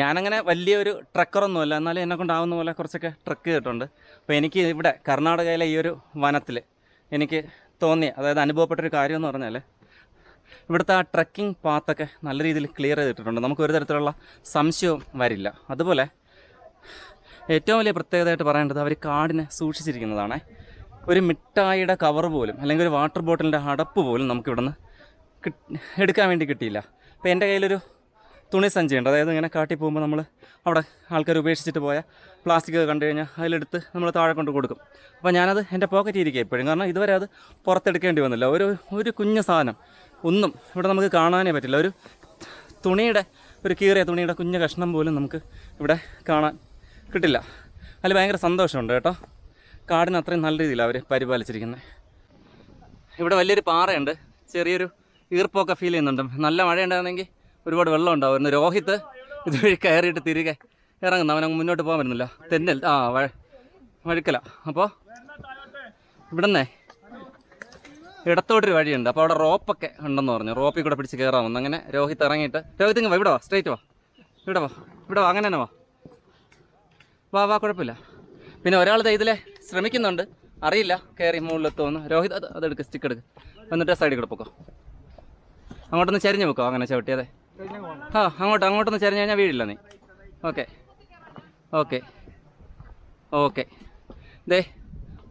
ഞാനങ്ങനെ വലിയൊരു ട്രക്കറൊന്നുമല്ല. എന്നാലും എന്നെ കൊണ്ടാവുന്ന പോലെ കുറച്ചൊക്കെ ട്രക്ക് ചെയ്തിട്ടുണ്ട് അപ്പോൾ എനിക്ക് ഇവിടെ കർണാടകയിലെ ഈ ഒരു വനത്തിൽ എനിക്ക് തോന്നിയ അതായത് അനുഭവപ്പെട്ടൊരു കാര്യം എന്ന് പറഞ്ഞാൽ ഇവിടുത്തെ ആ ട്രക്കിംഗ് പാത്തൊക്കെ നല്ല രീതിയിൽ ക്ലിയർ ചെയ്തിട്ടുണ്ട്. നമുക്ക് ഒരു തരത്തിലുള്ള സംശയവും വരില്ല. അതുപോലെ ഏറ്റവും വലിയ പ്രത്യേകതയായിട്ട് പറയേണ്ടത് അവർ കാടിനെ സൂക്ഷിച്ചിരിക്കുന്നതാണ്. ഒരു മിഠായിയുടെ കവർ പോലും അല്ലെങ്കിൽ ഒരു വാട്ടർ ബോട്ടിലിന്റെ അടപ്പ് പോലും നമുക്കിവിടുന്ന് എടുക്കാൻ വേണ്ടി കിട്ടിയില്ല. അപ്പോൾ എന്റെ കയ്യിലൊരു തുണി സഞ്ചിയുണ്ട്. അതായത് ഇങ്ങനെ കാട്ടി പോകുമ്പോൾ നമ്മൾ അവിടെ ആൾക്കാർ ഉപേക്ഷിച്ചിട്ട് പോയ പ്ലാസ്റ്റിക് കണ്ടു കഴിഞ്ഞാൽ അതിലെടുത്ത് നമ്മൾ താഴെ കൊണ്ട് കൊടുക്കും. അപ്പോൾ ഞാനത് എന്റെ പോക്കറ്റിൽ ഇരിക്കുക എപ്പോഴും കാരണം ഇതുവരെ അത് പുറത്തെടുക്കേണ്ടി വന്നില്ല. ഒരു ഒരു കുഞ്ഞു സാധനം. ഒന്നും ഇവിടെ നമുക്ക് കാണാനേ പറ്റില്ല. ഒരു തുണിയുടെ ഒരു കീറിയ തുണിയുടെ കുഞ്ഞു കഷ്ണം പോലും നമുക്ക് ഇവിടെ കാണാൻ കിട്ടില്ല. അതിൽ ഭയങ്കര സന്തോഷമുണ്ട് കേട്ടോ. കാടിന് അത്രയും നല്ല രീതിയിൽ അവർ പരിപാലിച്ചിരിക്കുന്നത് ഇവിടെ വലിയൊരു പാറയുണ്ട്. ചെറിയൊരു ഈർപ്പമൊക്കെ ഫീൽ ചെയ്യുന്നുണ്ട്. നല്ല മഴ ഉണ്ടായിരുന്നെങ്കിൽ ഒരുപാട് വെള്ളം ഉണ്ടാവുമായിരുന്നു രോഹിത്ത് ഇതുവഴി കയറിയിട്ട് തിരികെ ഇറങ്ങുന്ന. അവനങ്ങ് മുന്നോട്ട് പോകാൻ പറ്റുന്നില്ല. തെന്നൽ. ആ വഴ വഴുക്കല. അപ്പോൾ ഇവിടുന്നേ ഇടത്തോട്ടൊരു വഴിയുണ്ട്. അപ്പോൾ അവിടെ റോപ്പൊക്കെ ഉണ്ടെന്ന് പറഞ്ഞു. റോപ്പിൽ കൂടെ പിടിച്ച് കയറാമെന്ന് അങ്ങനെ രോഹിത്ത് ഇറങ്ങിയിട്ട് രോഹിത്ത് ഇങ്ങ് വാ ഇവിടെ വാ സ്ട്രേറ്റ് വാ. ഇവിടെ വാ ഇവിടെ വാ അങ്ങനെ തന്നെ വാ. വാ വാ കുഴപ്പമില്ല. പിന്നെ ഒരാൾ ഇതിലെ ശ്രമിക്കുന്നുണ്ട്. അറിയില്ല കയറി മുകളിലെത്തുമെന്ന് രോഹിത് അത് അതെടുക്ക് സ്റ്റിക്ക് എടുക്ക്. എന്നിട്ട് സൈഡിൽ കൂടെ പൊക്കോ. അങ്ങോട്ടൊന്ന് ചരിഞ്ഞ് വെക്കോ അങ്ങനെ ചവിട്ടി അതെ ആ അങ്ങോട്ട് അങ്ങോട്ടൊന്ന് ചരിഞ്ഞ് കഴിഞ്ഞാൽ വീഴില്ല നീ. ഓക്കെ. ഓക്കെ. ഓക്കെ. ദേ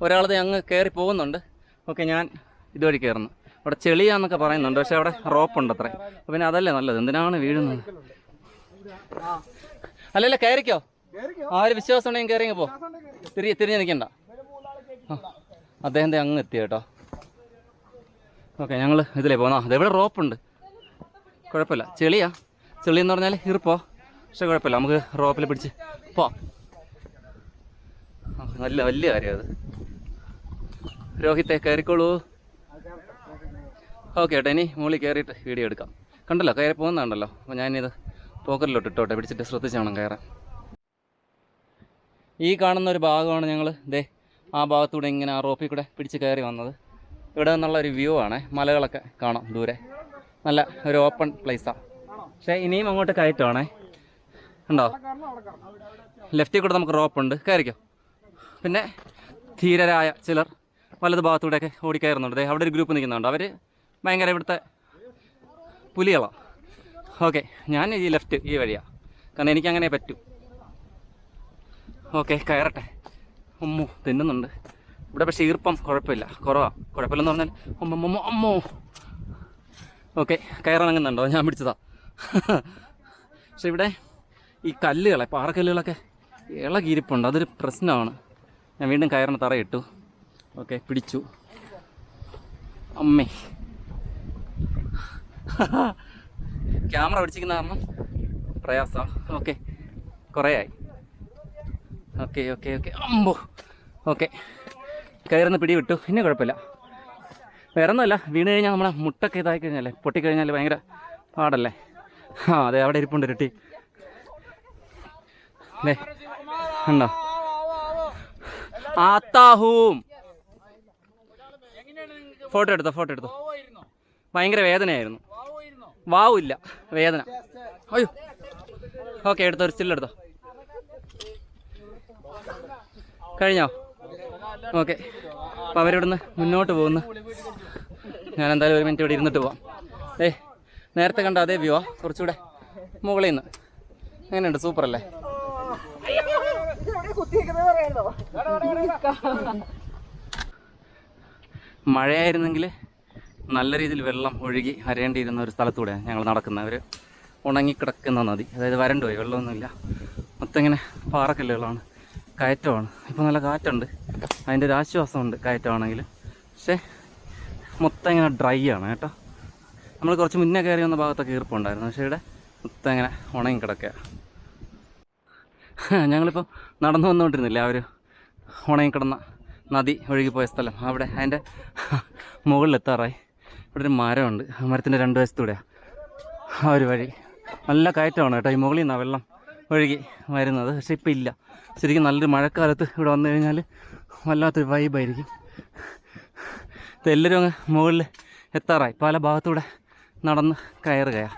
ഒരാളത് അങ്ങ് കയറി പോകുന്നുണ്ട്. ഓക്കെ ഞാൻ ഇതുവഴി കയറുന്നു അവിടെ ചെളിയാന്നൊക്കെ പറയുന്നുണ്ട് പക്ഷെ അവിടെ റോപ്പുണ്ട് അത്ര പിന്നെ അതല്ലേ നല്ലത്? എന്തിനാണ് വീഴുന്നത്? അല്ലല്ല കയറിക്കോ ആ ഒരു വിശ്വാസം ഉണ്ടെങ്കിൽ കയറി പോ. തിരി തിരിഞ്ഞ് നിൽക്കണ്ട അദ്ദേഹം അങ്ങ് എത്തി കേട്ടോ. ഓക്കെ ഞങ്ങൾ ഇതിലേ പോന്നാ. അതെവിടെ റോപ്പുണ്ട്. കുഴപ്പമില്ല. ചെളിയാ. ചെളി എന്ന് പറഞ്ഞാൽ ഈർപ്പോ പക്ഷെ കുഴപ്പമില്ല. നമുക്ക് റോപ്പിൽ പിടിച്ച് പോ. നല്ല വലിയ കാര്യം അത്. രോഹിത്തെ കയറിക്കോളൂ. ഓക്കെ ഏട്ടാ ഇനി മുകളിൽ കയറിയിട്ട് വീഡിയോ എടുക്കാം. കണ്ടല്ലോ കയറി പോകുന്നുണ്ടല്ലോ അപ്പോൾ ഞാനിത് പോക്കറ്റിലോട്ട് ഇട്ടോട്ടെ പിടിച്ചിട്ട് ശ്രദ്ധിച്ച് വേണം കയറാൻ. ഈ കാണുന്ന ഒരു ഭാഗമാണ് ഞങ്ങൾ ദേ ആ ഭാഗത്തൂടെ ഇങ്ങനെ ആ റോപ്പിൽ കൂടെ പിടിച്ച് കയറി വന്നത്. ഇവിടെ നിന്നുള്ള ഒരു വ്യൂ ആണ്. മലകളൊക്കെ കാണാം ദൂരെ. നല്ല ഒരു ഓപ്പൺ പ്ലേസാണ് പക്ഷേ ഇനിയും അങ്ങോട്ട് കയറ്റമാണേ ഉണ്ടോ? ലെഫ്റ്റിൽ കൂടെ നമുക്ക് റോപ്പുണ്ട് കയറിക്കോ? പിന്നെ ധീരരായ ചിലർ വലത് ഭാഗത്തൂടെയൊക്കെ ഓടിക്കയറുന്നുണ്ട്. അതെ അവിടെ ഒരു ഗ്രൂപ്പ് നിൽക്കുന്നുണ്ട്. അവർ ഭയങ്കര ഇവിടുത്തെ പുലികളാണ് ഓക്കെ ഞാൻ ഈ ലെഫ്റ്റ് ഈ വഴിയാണ് കാരണം എനിക്കങ്ങനെ പറ്റൂ. ഓക്കെ കയറട്ടെ. അമ്മോ തിന്നുന്നുണ്ട്. ഇവിടെ പക്ഷേ ഈർപ്പം കുഴപ്പമില്ല. കുറവാണ് കുഴപ്പമില്ലെന്ന് പറഞ്ഞാൽ അമ്മമ്മ അമ്മോ ഓക്കെ കയറിറങ്ങുന്നുണ്ടോ? ഞാൻ പിടിച്ചതാ. പക്ഷെ ഇവിടെ ഈ കല്ലുകളെ പാറക്കല്ലുകളൊക്കെ ഇളകിരിപ്പുണ്ട് അതൊരു പ്രശ്നമാണ്. ഞാൻ വീണ്ടും കയറിന് തറയിട്ടു. ഓക്കെ പിടിച്ചു. അമ്മേ. ക്യാമറ പിടിച്ചിരിക്കുന്ന കാരണം പ്രയാസം. ഓക്കെ കുറേ ആയി ഓക്കെ ഓക്കെ ഓക്കെ. അമ്പോ. ഓക്കെ കയറുന്ന പിടി വിട്ടു പിന്നെ കുഴപ്പമില്ല. വേറെ ഒന്നുമല്ല വീണ് കഴിഞ്ഞാൽ നമ്മളെ മുട്ടൊക്കെ ഇതായി കഴിഞ്ഞാലേ പൊട്ടിക്കഴിഞ്ഞാൽ ഭയങ്കര പാടല്ലേ? ആ അതെ അവിടെ ഇരിപ്പുണ്ട് ഇരട്ടി അല്ലേ ഉണ്ടോ ആത്താഹൂം ഫോട്ടോ എടുത്തോ ഫോട്ടോ എടുത്തോ. ഭയങ്കര വേദനയായിരുന്നു. വാവില്ല വേദന. അയ്യോ. ഓക്കെ എടുത്തോ ഒരു സ്റ്റില്ലെടുത്തോ. കഴിഞ്ഞോ? ഓക്കെ. അപ്പോൾ അവരിവിടുന്ന് മുന്നോട്ട് പോകുന്നു. ഞാൻ എന്തായാലും ഒരു മിനിറ്റ് ഇവിടെ ഇരുന്നിട്ട് പോവാം. ഏ നേരത്തെ കണ്ട അതേ വ്യൂ ആ കുറച്ചുകൂടെ മുകളിൽ നിന്ന് എങ്ങനെയുണ്ട്? സൂപ്പർ അല്ലേ മഴയായിരുന്നെങ്കിൽ നല്ല രീതിയിൽ വെള്ളം ഒഴുകി അരയേണ്ടിയിരുന്ന ഒരു സ്ഥലത്തൂടെ ഞങ്ങൾ നടക്കുന്ന ഒരു ഉണങ്ങിക്കിടക്കുന്ന നദി. അതായത് വരണ്ടുപോയി വെള്ളമൊന്നുമില്ല. മൊത്തം ഇങ്ങനെ പാറക്കല്ലുകളാണ് കയറ്റമാണ്. ഇപ്പോൾ നല്ല കാറ്റുണ്ട്. അതിന്റെ ഒരു ആശ്വാസമുണ്ട് കയറ്റമാണെങ്കിൽ പക്ഷേ മൊത്തം ഇങ്ങനെ ഡ്രൈ ആണ് കേട്ടോ. നമ്മൾ കുറച്ച് മുന്നേ കയറി വന്ന ഭാഗത്തൊക്കെ ഈർപ്പുണ്ടായിരുന്നു. പക്ഷേ ഇവിടെ മൊത്തം ഇങ്ങനെ ഉണങ്ങി കിടക്കുക. ഞങ്ങളിപ്പോൾ നടന്നു വന്നുകൊണ്ടിരുന്നില്ല ആ ഒരു ഉണങ്ങിക്കിടന്ന നദി ഒഴുകിപ്പോയ സ്ഥലം. അവിടെ അതിന്റെ മുകളിലെത്താറായി. ഇവിടെ ഒരു മരമുണ്ട്. ആ മരത്തിന്റെ രണ്ട് വശത്തൂടെയാണ് ആ ഒരു വഴി. നല്ല കയറ്റമാണ് കേട്ടോ. ഈ മുകളിൽ നിന്നാണ് വെള്ളം ഒഴുകി വരുന്നത്. പക്ഷേ ഇപ്പം ഇല്ല. ശരിക്കും നല്ലൊരു മഴക്കാലത്ത് ഇവിടെ വന്നു കഴിഞ്ഞാൽ വല്ലാത്തൊരു വൈബായിരിക്കും എല്ലാവരും അങ്ങ് മുകളിൽ എത്താറായി. പല ഭാഗത്തൂടെ നടന്ന് കയറുകയാണ്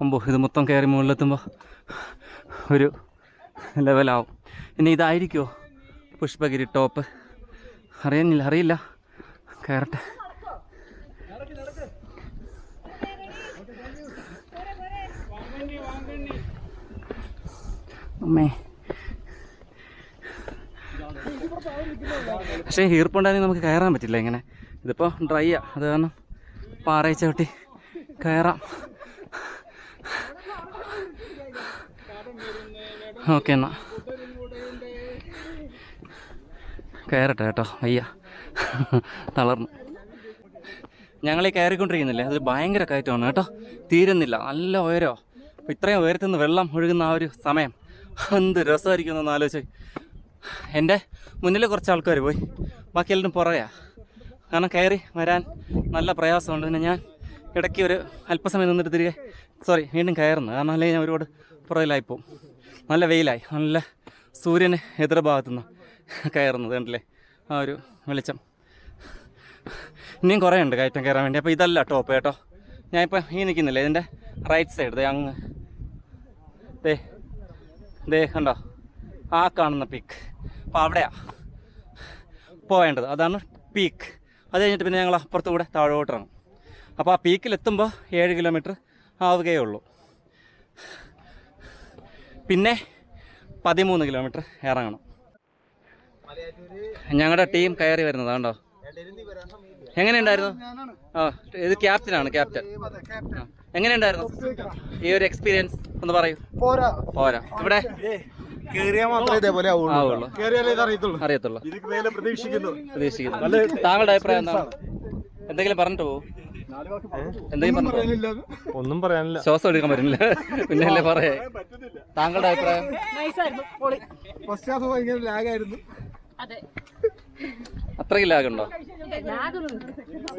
അമ്പോ ഇത് മൊത്തം കയറി മുകളിലെത്തുമ്പോൾ ഒരു ലെവലാവും. ഇനി ഇതായിരിക്കുമോ പുഷ്പഗിരി ടോപ്പ്? അറിയുന്നില്ല അറിയില്ല. കയറട്ടെ. അമ്മേ. പക്ഷേ ഈർപ്പുണ്ടായിരുന്നു നമുക്ക് കയറാൻ പറ്റില്ല ഇങ്ങനെ. ഇതിപ്പോൾ ഡ്രൈ ആ. അത് കാരണം പാറയിൽ ചവിട്ടി കയറാം. ഓക്കെ എന്നാ. കയറട്ടെ കേട്ടോ. അയ്യ തളർന്നു. ഞങ്ങൾ ഈ കയറിക്കൊണ്ടിരിക്കുന്നില്ലേ? അത് ഭയങ്കര കയറ്റമാണ് കേട്ടോ. തീരുന്നില്ല. നല്ല ഉയരോ ഇത്രയും ഉയരത്തിൽ നിന്ന് വെള്ളം ഒഴുകുന്ന ആ ഒരു സമയം. എന്ത് രസമായിരിക്കും എന്നൊന്ന് ആലോചിച്ച്. എന്റെ മുന്നിൽ കുറച്ച് ആൾക്കാർ പോയി. ബാക്കി എല്ലാവരും പുറകെയാ. കാരണം കയറി വരാൻ നല്ല പ്രയാസമുണ്ട്. പിന്നെ ഞാൻ ഇടയ്ക്ക് ഒരു അല്പസമയം നിന്നിട്ട് തിരികെ സോറി വീണ്ടും കയറുന്നു. കാരണം അല്ലെങ്കിൽ ഞാൻ ഒരുപാട് പുറകിലായി പോകും നല്ല വെയിലായി. നല്ല സൂര്യന് എതിർഭാഗത്തുനിന്ന് കയറുന്നത് കണ്ടില്ലേ? ആ ഒരു വെളിച്ചം. ഇനിയും കുറേ ഉണ്ട് കയറ്റം കയറാൻ വേണ്ടി. അപ്പോൾ ഇതല്ല ടോപ്പ് കേട്ടോ ഞാനിപ്പോൾ ഈ നിൽക്കുന്നില്ലേ? ഇതിന്റെ റൈറ്റ് സൈഡ് ദേ അങ്ങ്. ദേ. ദേ കണ്ടോ? ആ കാണുന്ന പീക്ക് അപ്പോൾ അവിടെയാ പോവേണ്ടത്. അതാണ് പീക്ക് അത് കഴിഞ്ഞിട്ട് പിന്നെ ഞങ്ങൾ അപ്പുറത്ത് കൂടെ താഴോട്ട് ഇറങ്ങും അപ്പോൾ ആ പീക്കിലെത്തുമ്പോൾ ഏഴ് കിലോമീറ്റർ ആവുകയേ ഉള്ളൂ. പിന്നെ പതിമൂന്ന് കിലോമീറ്റർ ഇറങ്ങണം. ഞങ്ങളുടെ ടീം കയറി വരുന്നത് കണ്ടോ? എങ്ങനെയുണ്ടായിരുന്നു? ആ ഇത് ക്യാപ്റ്റനാണ് ക്യാപ്റ്റൻ. എങ്ങനെയുണ്ടായിരുന്നു? ഈ ഒരു എക്സ്പീരിയൻസ് ഒന്ന് പറയൂ. പോരാ. ഇവിടെ കേറിയാൽ മാത്രമേ ഇതേപോലെ ആവുള്ളൂ. കേറിയാലേ ഇത് അറിയത്തുള്ളൂ. അറിയത്തുള്ളൂ. പ്രതീക്ഷിക്കുന്നു. പ്രതീക്ഷിക്കുന്നു. താങ്കളുടെ അഭിപ്രായം എന്താണ്? എന്തെങ്കിലും പറഞ്ഞിട്ട് പോകും ഒന്നും പറയാനില്ല. ശ്വാസം എടുക്കാൻ പറ്റില്ല പിന്നെ അല്ലേ പറയാ? താങ്കളുടെ അഭിപ്രായം? നൈസായിരുന്നു. പൊളി. ഫസ്റ്റ് ഹാഫ് ഭയങ്കര ലാഗായിരുന്നു. അതെ. അത്രയ്ക്ക് ലാഗുണ്ടോ? ഉണ്ടോ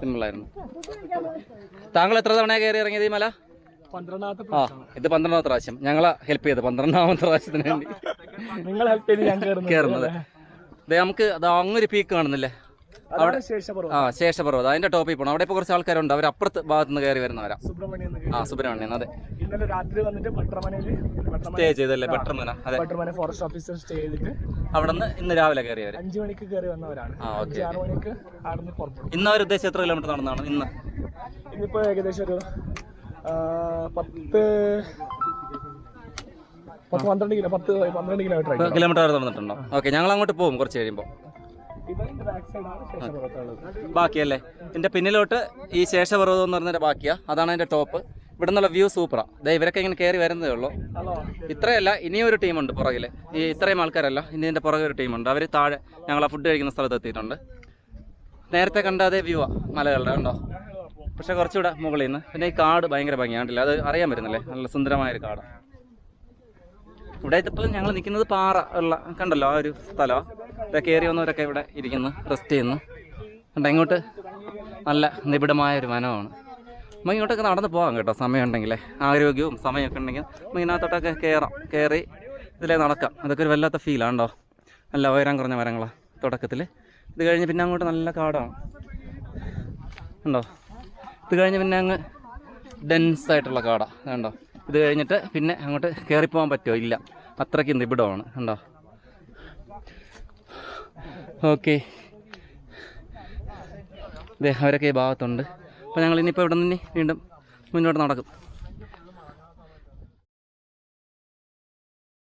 സിമ്പിൾ ആയിരുന്നു താങ്കൾ എത്ര തവണ കയറി ഇറങ്ങിയത് ഈ മല? ആ ഇത് പന്ത്രണ്ടാമത്തെ പ്രാവശ്യം. ഞങ്ങളെ ഹെൽപ്പ് ചെയ്ത് പന്ത്രണ്ടാമത്തെ പ്രാവശ്യത്തിന് വേണ്ടി. നിങ്ങൾ ഹെൽപ്പ് ചെയ്ത് ഞാൻ കയറുന്നു കയറുന്നത് ദേ നമുക്ക് അത് അങ്ങൊരു പീക്ക് കാണുന്നില്ലേ? അവിടെ ശേഷം ആ ശേഷപർവതം. അതിന്റെ ടോപ്പിൽ പോകണം അവിടെ ഇപ്പൊ കുറച്ച് ആൾക്കാരുണ്ട് അവർ അപ്പുറത്ത് ഭാഗത്ത് നിന്ന് കയറി വരുന്നവരാ. ആ സുബ്രഹ്മണ്യം അതെ. ഇന്നലെ രാത്രി വന്നിട്ട് സ്റ്റേ ചെയ്തല്ലേ പെട്ടെന്ന് അതെ. പട്ടർമന ഫോറസ്റ്റ് ഓഫീസർ സ്റ്റേ ചെയ്തിട്ട് അവിടെ നിന്ന് ഇന്ന് രാവിലെ കയറിയവർ അഞ്ചു മണിക്ക് കയറി വന്നവരാണ്. ആ ഓക്കെ. മണിക്ക് പുറപ്പെടും. ഇന്ന് അവർ ഉദ്ദേശിച്ച് എത്ര കിലോമീറ്റർ നടന്നാണ്? ഇന്ന്. ഇന്നിപ്പോ ഏകദേശം ഒരു പത്ത് പത്ത് പന്ത്രണ്ട് കിലോ പത്ത് പന്ത്രണ്ട് കിലോമീറ്റർ കിലോമീറ്റർ നടന്നിട്ടുണ്ടോ? ഓക്കെ ഞങ്ങൾ അങ്ങോട്ട് പോകും കുറച്ച് കഴിയുമ്പോൾ ബാക്കിയല്ലേ? ഇതിന്റെ പിന്നിലോട്ട് ഈ ശേഷപർവതം എന്ന് പറഞ്ഞതിന്റെ ബാക്കിയാ. അതാണ് അതിന്റെ ടോപ്പ് ഇവിടെ നിന്നുള്ള വ്യൂ സൂപ്പറാ ദേ ഇവരൊക്കെ ഇങ്ങനെ കയറി വരുന്നതേ ഉള്ളൂ. ഇത്രയല്ല ഇനിയും ഒരു ടീമുണ്ട് പുറകിൽ ഈ ഇത്രയും ആൾക്കാരല്ല ഇനി ഇതിന്റെ പുറകെ ഒരു ടീമുണ്ട് അവർ താഴെ ഞങ്ങൾ ആ ഫുഡ് കഴിക്കുന്ന സ്ഥലത്ത് എത്തിയിട്ടുണ്ട്. നേരത്തെ കണ്ട അതേ വ്യൂ ആ മലകളുടെ കണ്ടോ? പക്ഷെ കുറച്ചുകൂടെ മുകളിൽ നിന്ന് പിന്നെ ഈ കാട് ഭയങ്കര ഭംഗിയാണ്ടില്ല അത് അറിയാൻ പറ്റുന്നില്ലേ? നല്ല സുന്ദരമായ ഒരു കാട്. ഇവിടെ ഇപ്പോൾ ഞങ്ങൾ നിൽക്കുന്നത് പാറ ഉള്ള കണ്ടല്ലോ ആ ഒരു സ്ഥലം. ഇവിടെ കയറി വന്നവരൊക്കെ ഇവിടെ ഇരിക്കുന്നു റെസ്റ്റ് ചെയ്യുന്നു. കണ്ടോ ഇങ്ങോട്ട് നല്ല നിബിഡമായ ഒരു വനമാണ്. നമുക്ക് ഇങ്ങോട്ടൊക്കെ നടന്ന് പോകാം കേട്ടോ സമയം ഉണ്ടെങ്കിലേ ആരോഗ്യവും സമയമൊക്കെ ഉണ്ടെങ്കിൽ നമുക്ക് ഇതിനകത്തോട്ടൊക്കെ കയറാം. കയറി ഇതിലേ നടക്കാം. അതൊക്കെ ഒരു വല്ലാത്ത ഫീലാണോ നല്ല ഉയരം കുറഞ്ഞ മരങ്ങളാണ് തുടക്കത്തിൽ ഇത് കഴിഞ്ഞ് പിന്നെ അങ്ങോട്ട് നല്ല കാടാണ്. ഉണ്ടോ ഇത് കഴിഞ്ഞ് പിന്നെ അങ്ങ് ഡെൻസ് ആയിട്ടുള്ള കാട കണ്ടോ? ഇത് കഴിഞ്ഞിട്ട് പിന്നെ അങ്ങോട്ട് കയറിപ്പോകാൻ പറ്റുമോ? ഇല്ല. അത്രയ്ക്ക് നിബിഡമാണ് കണ്ടോ? ഓക്കെ. ദേ അവരൊക്കെ ഈ ഭാഗത്തുണ്ട്. അപ്പോൾ ഞങ്ങൾ ഇനിയിപ്പോൾ ഇവിടെ നിന്ന് വീണ്ടും മുന്നോട്ട് നടക്കും.